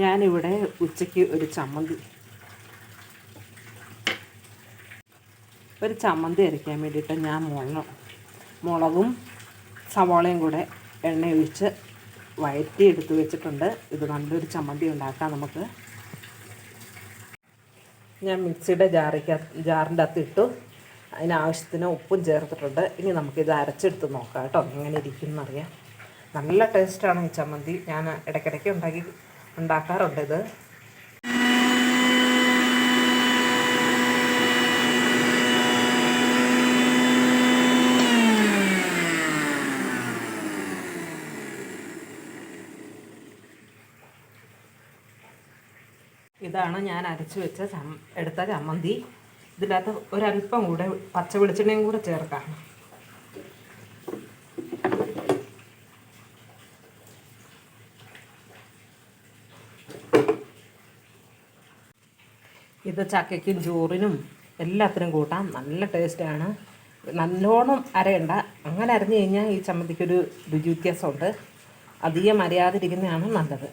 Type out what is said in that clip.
ഞാനിവിടെ ഉച്ചയ്ക്ക് ഒരു ചമ്മന്തി. ഒരു ചമ്മന്തി അരയ്ക്കാൻ വേണ്ടിയിട്ട് ഞാൻ മുളക് മുളകും സവാളയും കൂടെ എണ്ണ ഒഴിച്ച് വഴറ്റി എടുത്ത് വെച്ചിട്ടുണ്ട്. ഇത് നല്ലൊരു ചമ്മന്തി ഉണ്ടാക്കാം നമുക്ക്. ഞാൻ മിക്സിയുടെ ജാറിക്ക ജാറിന്റെ അകത്ത് ഇട്ടു. അതിനാവശ്യത്തിന് ഉപ്പും ചേർത്തിട്ടുണ്ട്. ഇനി നമുക്കിത് അരച്ചെടുത്ത് നോക്കാം കേട്ടോ. എങ്ങനെ ഇരിക്കും എന്നറിയാം നല്ല ടേസ്റ്റാണ് ഈ ചമ്മന്തി. ഞാൻ ഇടയ്ക്കിടയ്ക്ക് ഉണ്ടാക്കി ഉണ്ടാക്കാറുണ്ട് ഇത് ഇതാണ് ഞാൻ അരച്ച് വെച്ച എടുത്ത ചമ്മന്തി. ഇതിനകത്ത് ഒരല്പം കൂടെ പച്ച വെളിച്ചെണ്ണയും കൂടെ ചേർക്കാം. ഇത് ചക്കയ്ക്കും ചോറിനും എല്ലാത്തിനും കൂട്ടാം. നല്ല ടേസ്റ്റാണ് നല്ലോണം അരയണ്ട. അങ്ങനെ അരഞ്ഞു കഴിഞ്ഞാൽ ഈ ചമ്മന്തിക്കൊരു രുചി വ്യത്യാസമുണ്ട്. അധികം അരയാതിരിക്കുന്നതാണ് നല്ലത്.